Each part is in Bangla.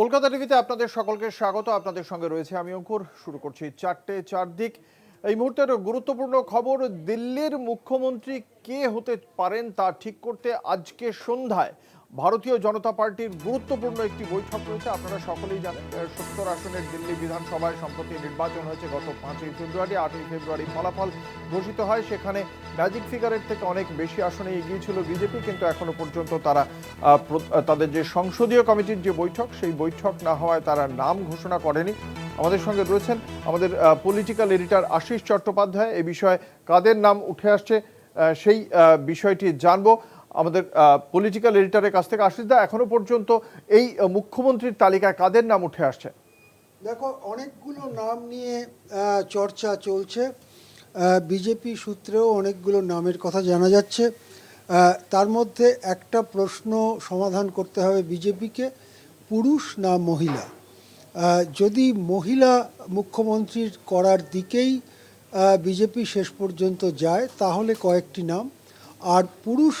কলকাতা টিভিতে আপনাদের সকলকে স্বাগত। আপনাদের সঙ্গে রয়েছে আমি অঙ্কুর। শুরু করছি চারটে চারদিক। এই মুহূর্তের গুরুত্বপূর্ণ খবর, দিল্লির মুখ্যমন্ত্রী কে হতে পারেন তা ঠিক করতে আজকে সন্ধ্যায় ভারতীয় জনতা পার্টির গুরুত্বপূর্ণ একটি বৈঠক রয়েছে। আপনারা সকলেই জানেন সত্তর আসনের দিল্লি বিধানসভায় সম্প্রতি নির্বাচন হয়েছে গত পাঁচই ফেব্রুয়ারি, আটই ফেব্রুয়ারি ফলাফল ঘোষিত হয়। সেখানে ম্যাজিক ফিগারের থেকে অনেক বেশি আসনে এগিয়েছিল বিজেপি, কিন্তু এখনও পর্যন্ত তারা তাদের যে সংসদীয় কমিটির যে বৈঠক, সেই বৈঠক না হওয়ায় তারা নাম ঘোষণা করেনি। আমাদের সঙ্গে রয়েছেন আমাদের পলিটিক্যাল এডিটর আশিস চট্টোপাধ্যায়। এ বিষয়ে কাদের নাম উঠে আসছে সেই বিষয়টি জানব। আমাদের পলিটিক্যাল এডিটরের কাছ থেকে আশিস দা, এখনও পর্যন্ত এই মুখ্যমন্ত্রীর তালিকায় কাদের নাম উঠে আসছে? দেখো, অনেকগুলো নাম নিয়ে চর্চা চলছে। বিজেপি সূত্রেও অনেকগুলো নামের কথা জানা যাচ্ছে। তার মধ্যে একটা প্রশ্ন সমাধান করতে হবে বিজেপিকে, পুরুষ না মহিলা? যদি মহিলা মুখ্যমন্ত্রীর করার দিকেই বিজেপি শেষ পর্যন্ত যায়, তাহলে কয়েকটি নাম। আর পুরুষ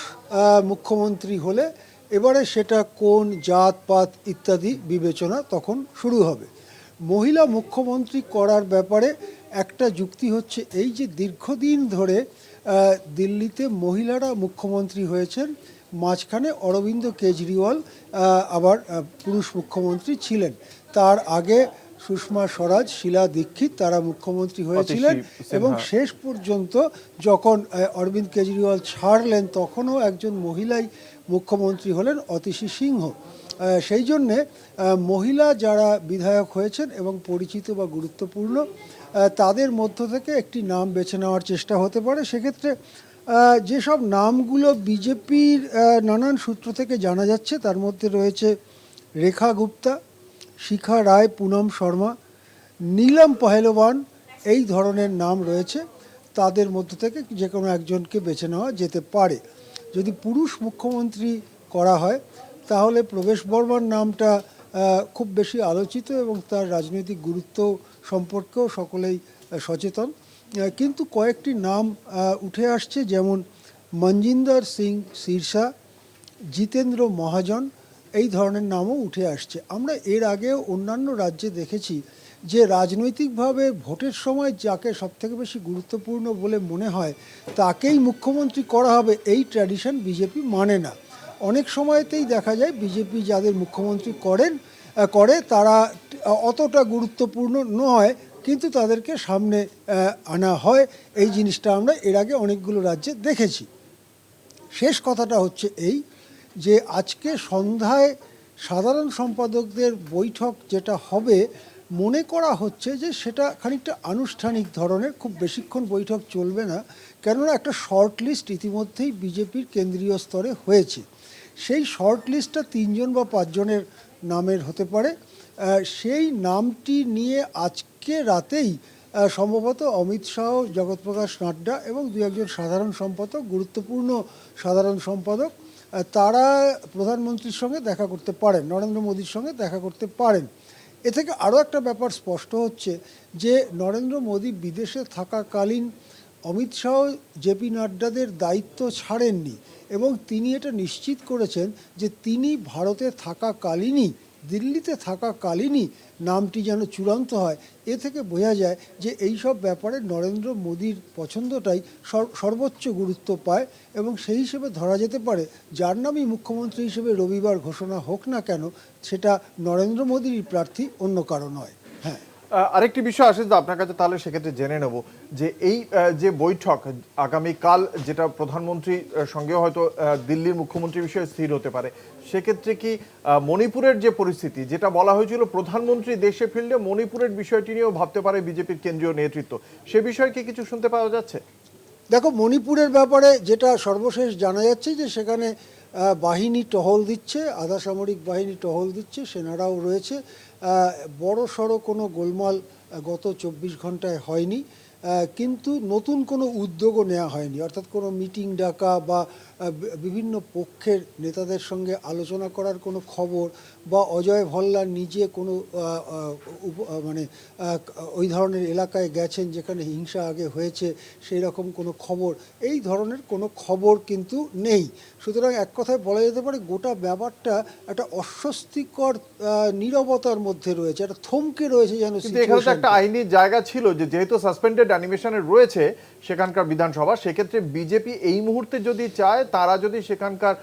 মুখ্যমন্ত্রী হলে এবারে সেটা কোন জাত, পাত ইত্যাদি বিবেচনা তখন শুরু হবে। মহিলা মুখ্যমন্ত্রী করার ব্যাপারে একটা যুক্তি হচ্ছে এই যে দীর্ঘদিন ধরে দিল্লিতে মহিলারা মুখ্যমন্ত্রী হয়েছেন, মাঝখানে অরবিন্দ কেজরিওয়াল আবার পুরুষ মুখ্যমন্ত্রী ছিলেন। তার আগে সুষমা স্বরাজ শিলা দীক্ষিত তারা মুখ্যমন্ত্রী হয়েছিলেন এবং শেষ পর্যন্ত যখন অরবিন্দ কেজরিওয়াল ছাড়লেন তখনও একজন মহিলাই মুখ্যমন্ত্রী হলেন অতিশী সিংহ। সেই জন্যে মহিলা যারা বিধায়ক হয়েছেন এবং পরিচিত বা গুরুত্বপূর্ণ তাদের মধ্য থেকে একটি নাম বেছে নেওয়ার চেষ্টা হতে পারে। সেক্ষেত্রে যেসব নামগুলো বিজেপির নানান সূত্র থেকে জানা যাচ্ছে তার মধ্যে রয়েছে রেখা গুপ্তা শিখা রায়, পুনম শর্মা, নীলম পহেলবান এই ধরনের নাম রয়েছে। তাদের মধ্য থেকে যে কোনো একজনকে বেছে নেওয়া যেতে পারে। যদি পুরুষ মুখ্যমন্ত্রী করা হয়, তাহলে প্রবেশ বর্মার নামটা খুব বেশি আলোচিত এবং তার রাজনৈতিক গুরুত্ব সম্পর্কেও সকলেই সচেতন। কিন্তু কয়েকটি নাম উঠে আসছে, যেমন মঞ্জিন্দর সিং শীর্ষা জিতেন্দ্র মহাজন এই ধরনের নামও উঠে আসছে। আমরা এর আগেও অন্যান্য রাজ্যে দেখেছি যে রাজনৈতিকভাবে ভোটের সময় যাকে সবথেকে বেশি গুরুত্বপূর্ণ বলে মনে হয়, তাকেই মুখ্যমন্ত্রী করা হবে এই ট্র্যাডিশন বিজেপি মানে না। অনেক সময়তেই দেখা যায় বিজেপি যাদের মুখ্যমন্ত্রী করেন করে তারা অতটা গুরুত্বপূর্ণ নয়, কিন্তু তাদেরকে সামনে আনা হয়। এই জিনিসটা আমরা এর আগে অনেকগুলো রাজ্যে দেখেছি। শেষ কথাটা হচ্ছে এই যে আজকে সন্ধ্যায় সাধারণ সম্পাদকদের বৈঠক যেটা হবে, মনে করা হচ্ছে যে সেটা খানিকটা আনুষ্ঠানিক ধরনের, খুব বেশিক্ষণ বৈঠক চলবে না, কেননা একটা শর্ট লিস্ট ইতিমধ্যেই বিজেপির কেন্দ্রীয় স্তরে হয়েছে। সেই শর্ট লিস্টটা তিনজন বা পাঁচজনের নামের হতে পারে। সেই নামটি নিয়ে আজকে রাতেই সম্ভবত অমিত শাহ, জগৎপ্রকাশ নাড্ডা এবং দু একজন সাধারণ সম্পাদক, গুরুত্বপূর্ণ সাধারণ সম্পাদক তারা প্রধানমন্ত্রীর সঙ্গে দেখা করতে পারেন, নরেন্দ্র মোদীর সঙ্গে দেখা করতে পারেন। এ থেকে আরও একটা ব্যাপার স্পষ্ট হচ্ছে যে, নরেন্দ্র মোদী বিদেশে থাকাকালীন অমিত শাহ জেপি নাড্ডাদের দায়িত্ব ছাড়েননি এবং তিনি এটা নিশ্চিত করেছেন যে তিনি ভারতে থাকাকালীনই দিল্লিতে থাকা থাকাকালীনই নামটি যেন চূড়ান্ত হয়, এ থেকে বোঝা যায় যে এই সব ব্যাপারে নরেন্দ্র মোদীর পছন্দটাই সর- সর্বোচ্চ গুরুত্ব পায় এবং সেই হিসেবে ধরা যেতে পারে, যার নামই মুখ্যমন্ত্রী হিসেবে রবিবার ঘোষণা হোক না কেন, সেটা নরেন্দ্র মোদীরই প্রার্থী, অন্য কারও নয়। হ্যাঁ। আরেকটি বিষয় আসে যে আপনার কাছে, তাহলে সেক্ষেত্রে জেনে নেব যে এই যে বৈঠক আগামীকাল, যেটা প্রধানমন্ত্রীর সঙ্গে হয়তো দিল্লির মুখ্যমন্ত্রী বিষয়ে স্থির হতে পারে। সেক্ষেত্রে কি মণিপুরের যে পরিস্থিতি, যেটা বলা হয়েছিল প্রধানমন্ত্রী দেশে ফিরলে মণিপুরের বিষয়টি নিয়েও ভাবতে পারে বিজেপির কেন্দ্রীয় নেতৃত্ব। সে বিষয়ে কি কিছু শুনতে পাওয়া যাচ্ছে? দেখো, মণিপুরের ব্যাপারে যেটা সর্বশেষ জানা যাচ্ছে যে সেখানে বাহিনী টহল দিচ্ছে, আধা সামরিক বাহিনী টহল দিচ্ছে, সেনারাও রয়েছে। বড় সড়ো কোনো গোলমাল গত চব্বিশ ঘন্টায় হয়নি। কিন্তু নতুন কোনো উদ্যোগও নেওয়া হয়নি। অর্থাৎ কোনো মিটিং ডাকা বা বিভিন্ন পক্ষের নেতাদের সঙ্গে আলোচনা করার কোনো খবর বা অজয় ভল্লার নিজে কোনো মানে ওই ধরনের এলাকায় গেছেন যেখানে হিংসা আগে হয়েছে সেই রকম কোনো খবর এই ধরনের কোনো খবর কিন্তু নেই। সুতরাং এক কথায় বলা যেতে পারে গোটা ব্যাপারটা একটা অস্বস্তিকর নীরবতার মধ্যে রয়েছে একটা থমকে রয়েছে যেন একটা আইনি জায়গা ছিল যে যেহেতু সাসপেন্ডেড অ্যানিমেশনে রয়েছে সেখানকার বিধানসভা, সেক্ষেত্রে বিজেপি এই মুহূর্তে যদি চায়, তারা যদি সেখানকার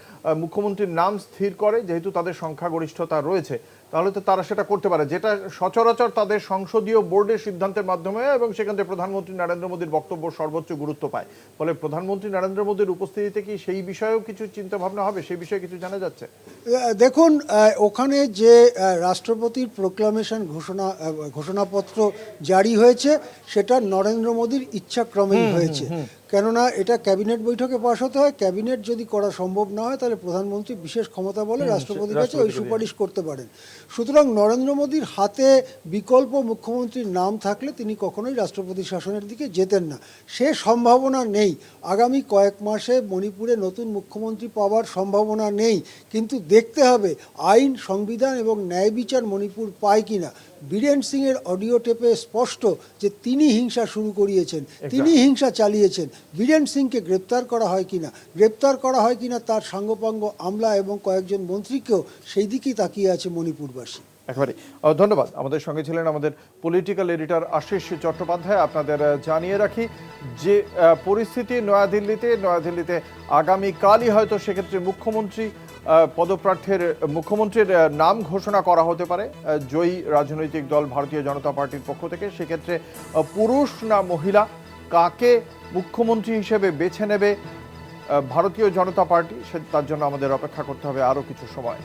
মুখ্যমন্ত্রীর নাম স্থির করে, যেহেতু তাদের সংখ্যাগরিষ্ঠতা রয়েছে, তাহলে তো তারা সেটা করতে পারে। যেটা সচরাচর তাদের সংসদীয় বোর্ডের সিদ্ধান্তের মাধ্যমে এবং সেখান থেকে প্রধানমন্ত্রী নরেন্দ্র মোদীর বক্তব্য সর্বোচ্চ গুরুত্ব পায়। ফলে প্রধানমন্ত্রী নরেন্দ্র মোদীর উপস্থিতিতে কি সেই বিষয়েও কিছু চিন্তা ভাবনা হবে? সেই বিষয়ে কিছু জানা যাচ্ছে? দেখুন ওখানে যে রাষ্ট্রপতির প্রোক্লামেশন ঘোষণা ঘোষণাপত্র জারি হয়েছে, সেটা নরেন্দ্র মোদীর ইচ্ছাক্রমেই হয়েছে। কেননা এটা ক্যাবিনেট বৈঠকে পাশ হতে হয়। ক্যাবিনেট যদি করা সম্ভব না হয় তাহলে প্রধানমন্ত্রী বিশেষ ক্ষমতা বলে রাষ্ট্রপতির কাছে ওই সুপারিশ করতে পারেন। সুতরাং নরেন্দ্র মোদীর হাতে বিকল্প মুখ্যমন্ত্রীর নাম থাকলে তিনি কখনোই রাষ্ট্রপতি শাসনের দিকে যেতেন না। সে সম্ভাবনা নেই। আগামী কয়েক মাসে মণিপুরে নতুন মুখ্যমন্ত্রী পাওয়ার সম্ভাবনা নেই। কিন্তু দেখতে হবে আইন সংবিধান এবং ন্যায় বিচার মণিপুর পায় কিনা। বীরেন সিংয়ের অডিও টেপে স্পষ্ট যে তিনি হিংসা শুরু করিয়েছেন। তিনি হিংসা চালিয়েছেন। বীরেন সিংকে গ্রেপ্তার করা হয় কিনা, গ্রেপ্তার করা হয় কিনা তার সাঙ্গপাঙ্গ আমলা এবং কয়েকজন মন্ত্রীকেও সেই দিকেই তাকিয়ে আছে মণিপুরবাসী। একেবারে। ধন্যবাদ। আমাদের সঙ্গে ছিলেন আমাদের পলিটিক্যাল এডিটর আশিস চট্টোপাধ্যায়। আপনাদের জানিয়ে রাখি যে পরিস্থিতি নয়াদিল্লিতে নয়াদিল্লিতে আগামীকালই হয়তো সেক্ষেত্রে মুখ্যমন্ত্রী পদপ্রার্থীর, মুখ্যমন্ত্রীর নাম ঘোষণা করা হতে পারে জয়ী রাজনৈতিক দল ভারতীয় জনতা পার্টির পক্ষ থেকে। সেক্ষেত্রে পুরুষ না মহিলা কাকে মুখ্যমন্ত্রী হিসেবে বেছে নেবে ভারতীয় জনতা পার্টি, সে তার জন্য আমাদের অপেক্ষা করতে হবে আরও কিছু সময়।